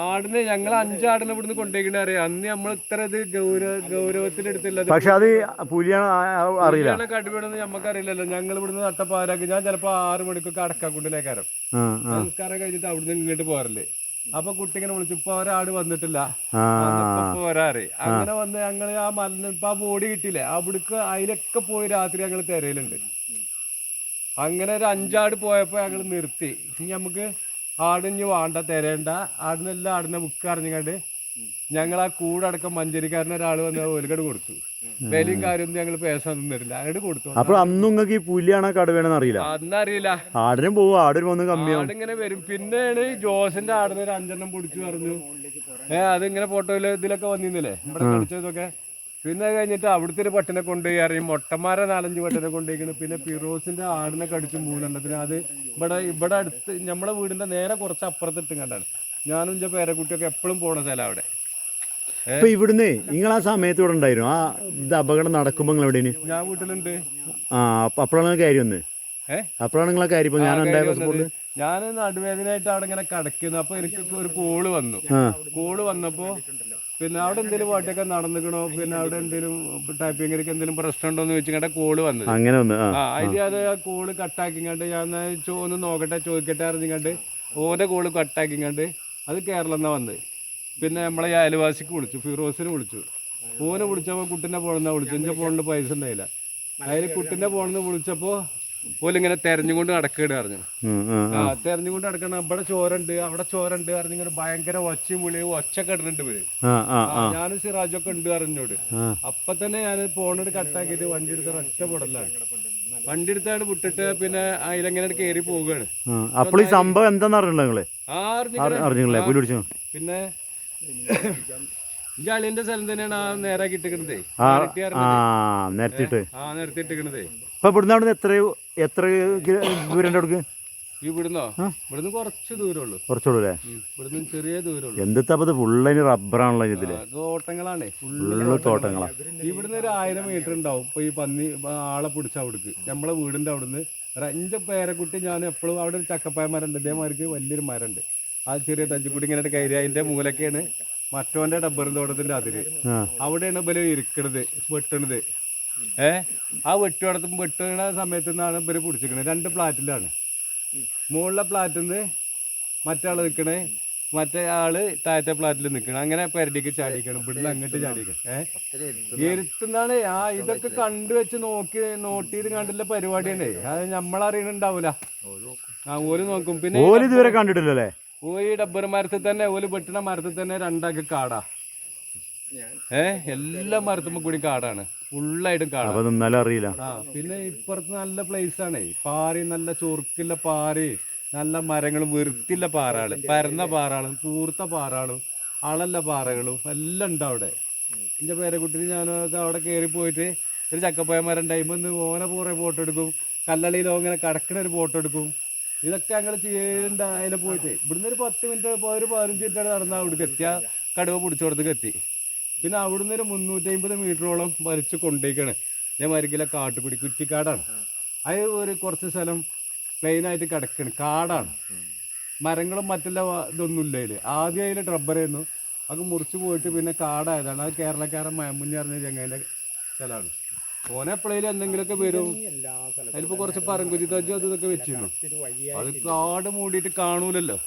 ആടിനെ ഞങ്ങൾ അഞ്ചാടിനെ ഇവിടുന്ന് കൊണ്ടേക്കണ അറിയാം. അന്ന് നമ്മൾ ഇത്ര ഇത് ഗൗരവ ഗൗരവത്തിനെടുത്തില്ല പക്ഷെ അത് പുലിയാണ് അറിയില്ല. കടുപിടുന്ന് നമുക്ക് അറിയില്ലല്ലോ ഞങ്ങൾ ഇവിടുന്ന് നട്ടപ്പാരാക്കി ഞാൻ ചിലപ്പോ ആറ് മണിക്കൊക്കെ അടക്കാക്കുണ്ടിലേക്കാരം സംസ്കാരം നമസ്കാരം കഴിഞ്ഞിട്ട് അവിടുന്ന് ഇങ്ങോട്ട് പോരല്ലേ അപ്പൊ കുട്ടി ഇങ്ങനെ വിളിച്ചു ഇപ്പൊ ഒരാട് വന്നിട്ടില്ല. പോരാറ് അങ്ങനെ വന്ന് ഞങ്ങൾ ആ മലിന് ഇപ്പൊ ആ ബോഡി കിട്ടിയില്ലേ. അവിടക്ക് അതിലൊക്കെ പോയി രാത്രി ഞങ്ങൾ തിരയിലുണ്ട്. അങ്ങനെ ഒരു അഞ്ചാട് പോയപ്പോ ഞങ്ങൾ നിർത്തി. ഇനി നമുക്ക് ആടിഞ്ഞ് വേണ്ട തരേണ്ട. ആടിനെല്ലാം ആടിനെ ബുക്ക് അറിഞ്ഞുകൊണ്ട് ഞങ്ങൾ ആ കൂടടക്കം മഞ്ചേരിക്കാരൻ ഒരാൾ വന്ന് ഒരുകട് കൊടുത്തു. വിലയും കാര്യമൊന്നും ഞങ്ങൾ പേശാൻ തരില്ല അങ്ങോട്ട് കൊടുത്തു. അപ്പോൾ അന്നും നിങ്ങൾക്ക് ഈ പുലിയാണോ കടുവേണെന്ന് അറിയില്ല? അന്നറിയില്ല. ആടിനും പോവും ആടിനും ഒന്നും കമ്മിയാണ് ആടിങ്ങനെ വരും. പിന്നെയാണ് ജോസിന്റെ ആടിന് ഒരു അഞ്ചെണ്ണം പൊടിച്ചു പറഞ്ഞു. ഏഹ് അതിങ്ങനെ ഫോട്ടോയിൽ ഇതിലൊക്കെ വന്നിരുന്നില്ലേ? ഇവിടെ കളിച്ചതൊക്കെ പിന്നെ കഴിഞ്ഞിട്ട് അവിടുത്തെ ഒരു പട്ടിനെ കൊണ്ടുപോയി അറിയും. മൊട്ടന്മാരെ നാലഞ്ച് പട്ടിനെ കൊണ്ടുപോയിക്കണ് പിന്നെ ഫിറോസിന്റെ ആടിനെ കടിച്ചു മൂന്നെണ്ണത്തിന് അത് ഇവിടെ ഇവിടെ അടുത്ത് നമ്മുടെ വീടിന്റെ നേരെ കുറച്ച് അപ്പുറത്ത് ഇട്ടും കണ്ടാണ്. ഞാനും എന്റെ പേരക്കുട്ടിയൊക്കെ എപ്പോഴും പോണ സ്ഥലം അവിടെ. അപ്പൊ ഇവിടുന്ന് നിങ്ങൾ ആ സമയത്ത് ഇവിടെ ഉണ്ടായിരുന്നു. ആ ഇത് അപകടം നടക്കുമ്പോ നിങ്ങൾ എവിടെയാണ്? ഞാൻ വീട്ടിലുണ്ട്. ആ അപ്പൊ അപ്പോഴാണ് കാര്യം ഒന്ന്? അപ്പോഴാണ് നിങ്ങളെ കാര്യം ഞാൻ ഉണ്ടായിരുന്നു ഞാൻ നടുവേദനയായിട്ട് അവിടെ ഇങ്ങനെ കിടക്കുന്നു. അപ്പൊ എനിക്ക് ഒരു കോൾ വന്നു. കോൾ വന്നപ്പോ പിന്നെ അവിടെ എന്തെങ്കിലും പാട്ടൊക്കെ നടന്നിക്കണോ? പിന്നെ അവിടെ എന്തെങ്കിലും ടൈപ്പിംഗിലേക്ക് എന്തെങ്കിലും പ്രശ്നം ഉണ്ടോ എന്ന് ചോദിച്ചിട്ട് കോൾ വന്നത്. അങ്ങനെ വന്ന് ആ. അതിൽ അത് ആ കോൾ കട്ടാക്കിങ്ങാണ്ട് ഞാൻ ഒന്ന് നോക്കട്ടെ ചോദിക്കട്ടെ അറിഞ്ഞിങ്ങാണ്ട് ഓന്റെ കോൾ കട്ടാക്കിങ്ങാണ്ട് അത് കേരളം എന്നാ വന്നത്. പിന്നെ നമ്മളെ ഈ അയൽവാസിക്ക് വിളിച്ചു ഫിറോസിന് വിളിച്ചു. ഓനെ വിളിച്ചപ്പോൾ ഫോണിൽ പോണെന്നാ വിളിച്ചു. എന്റെ ഫോണിൽ പൈസ ഉണ്ടായില്ല. അതിൽ കുട്ടിന്റെ ഫോണിൽ നിന്ന് വിളിച്ചപ്പോൾ ഓലിങ്ങനെ തെരഞ്ഞുകൊണ്ട് നടക്കുകയാണ് പറഞ്ഞു. ആ തെരഞ്ഞുകൊണ്ട് നടക്കണം ഇവിടെ ചോരണ്ട് അവിടെ ചോരണ്ട് അറിഞ്ഞിങ്ങനെ ഭയങ്കര ഒച്ചയും വിളിയും ഒച്ചൊക്കെ ഇടുന്നുണ്ട് ഇവർ. ഞാനും സിറാജൊക്കെ ഉണ്ട് അറിഞ്ഞോട് അപ്പൊ തന്നെ ഞാൻ ഫോണിട്ട് കട്ടാക്കിയിട്ട് വണ്ടി എടുത്ത് ഒറ്റ പൊടലാണ്. വണ്ടി എടുത്താണ് വിട്ടിട്ട് പിന്നെ അതിലെങ്ങനെ കയറി പോവുകയാണ്. അപ്പോൾ ഈ സംഭവം നിങ്ങൾ? അറിഞ്ഞിക്കണ്. അറിഞ്ഞില്ലേ പിന്നെ ജാളിന്റെ സ്ഥലം തന്നെയാണ് ആ നേരാക്കി ഇട്ടിക്കണതേ ആ ഇരട്ടി ആ അറിഞ്ഞത്. നിരത്തിയിട്ട് ആ നേരത്തെ ഇട്ടിക്കണതേ ഇപ്പൊ ഇവിടുന്ന് അവിടെ എത്ര എത്ര ദൂരം അടുക്ക് ഇവിടുന്നോ? ഇവിടുന്ന് കുറച്ച് ദൂരമുള്ളൂ. കുറച്ചുള്ളൂ അല്ലേ. ഇവിടുന്ന് ചെറിയ ദൂരമുള്ളൂ. എന്തിത്തപ്പത് ഫുള്ളതിന് റബ്ബറാണല്ലോ ഇതിൽ. തോട്ടങ്ങളാണ്. ഫുള്ള് തോട്ടങ്ങളാ. ഇവിടുന്ന് ഒരു ആയിരം മീറ്റർ ഉണ്ടാവും. ഇപ്പൊ ഈ പന്നി ആളെ പിടിച്ച അവിടേക്ക്. നമ്മളെ വീടിന്റെ അവിടുന്ന്. ഒരു അഞ്ച് പേരക്കുട്ടി ഞാൻ എപ്പോഴും അവിടെ ഒരു ചക്കപ്പായ മരം ഉണ്ട് ഇതേമാർക്ക് വലിയൊരു മരം ഉണ്ട് ആ ചെറിയ തഞ്ചിക്കുട്ടി ഇങ്ങനെ കയറി അതിന്റെ മൂലക്കാണ് മറ്റോന്റെ ഡബ്ബറിന്റെ തോട്ടത്തിന്റെ അതിര്. അവിടെയാണ് ഇവർ ഇരിക്കണത് വെട്ടണത്. ഏ? ആ വെട്ടുവടത്തും വെട്ടുന്ന സമയത്ത് നിന്നാണ് ഇവർ പിടിച്ചിരിക്കുന്നത് രണ്ട് പ്ലാറ്റിലാണ്. മുകളിലെ പ്ലാറ്റിൽ നിന്ന് മറ്റാൾ നിൽക്കണേ മറ്റേ ആൾ താഴത്തെ പ്ലാറ്റിൽ നിൽക്കണം അങ്ങനെ പെരടിക്ക് ചാടിക്കണം ഇവിടുന്ന് അങ്ങോട്ട് ചാടിക്കണം ഏഹ് ഇരുത്തുന്നാണ് ആ ഇതൊക്കെ കണ്ടു വെച്ച് നോക്കി നോട്ട് ചെയ്ത് കണ്ടില്ല പരിപാടിയാണ്. അത് നമ്മളറിയണുണ്ടാവൂല ആ ഓര് നോക്കും. പിന്നെ ഓൽ ഇതുവരെ കണ്ടിട്ടില്ലല്ലേ? ഓര് ഈ ഡബ്ബർ മരത്തിൽ തന്നെ ഓൽ വെട്ടണ മരത്തിൽ തന്നെ രണ്ടാക്കി കാടാ. ഏഹ് എല്ലാ മരത്തുമ്പോ കൂടി കാടാണ്. ഫുള്ളായിട്ടും കാണാം. നിന്നാലും അറിയില്ല. ആ പിന്നെ ഇപ്പുറത്ത് നല്ല പ്ലേസ് ആണ്. പാറി നല്ല ചൊറുക്കില്ല പാറി നല്ല മരങ്ങളും വെറുത്തില്ല പാറകൾ. പരന്ന പാറകളും കൂർത്ത പാറകളും അളല്ല പാറകളും എല്ലാം ഉണ്ട് അവിടെ. എന്റെ പേരക്കുട്ടിന് ഞാനൊക്കെ അവിടെ കയറി പോയിട്ട് ഒരു ചക്കപ്പോയ മരം ടൈമിൽ ഓനെ പൂറെ ഫോട്ടോ എടുക്കും. കല്ലളിയിലോ ഇങ്ങനെ കിടക്കണ ഒരു ഫോട്ടോ എടുക്കും. ഇതൊക്കെ ഞങ്ങൾ ചെയ്യേണ്ട അതിലെ പോയിട്ട്. ഇവിടുന്ന് ഒരു പത്ത് മിനിറ്റ് ഒരു പതിനഞ്ച് മിനിറ്റ് നടന്നാൽ അവിടേക്ക് എത്തിയാൽ കടുവ പിടിച്ചോടത്തേക്ക് എത്തി. പിന്നെ അവിടുന്ന് ഒരു മുന്നൂറ്റമ്പത് മീറ്ററോളം വലിച്ചു കൊണ്ടേക്കാണ്. ഞാൻ മരിക്കില്ല കാട്ടുകുടി കുറ്റിക്കാടാണ്. അത് ഒരു കുറച്ച് സ്ഥലം പ്ലെയിൻ ആയിട്ട് കിടക്കണ് കാടാണ്. മരങ്ങളും മറ്റുള്ള വ- ഇതൊന്നും ഇല്ല അതിൽ ആദ്യം അതിൽ റബ്ബറായിരുന്നു അത് മുറിച്ച് പോയിട്ട് പിന്നെ കാടായതാണ്. അത് കേരളക്കാരൻ മയമുഞ്ഞ് പറഞ്ഞ ചെങ്ങയിലെ സ്ഥലമാണ്. ഓനെ എപ്പോഴേലും എന്തെങ്കിലുമൊക്കെ വരും. അതിലിപ്പോ കുറച്ച് പറങ്കുരി തജ്ജും അത് ഇതൊക്കെ വെച്ചിരുന്നു. അത് കാട് മൂടിയിട്ട് കാണൂലല്ലോ.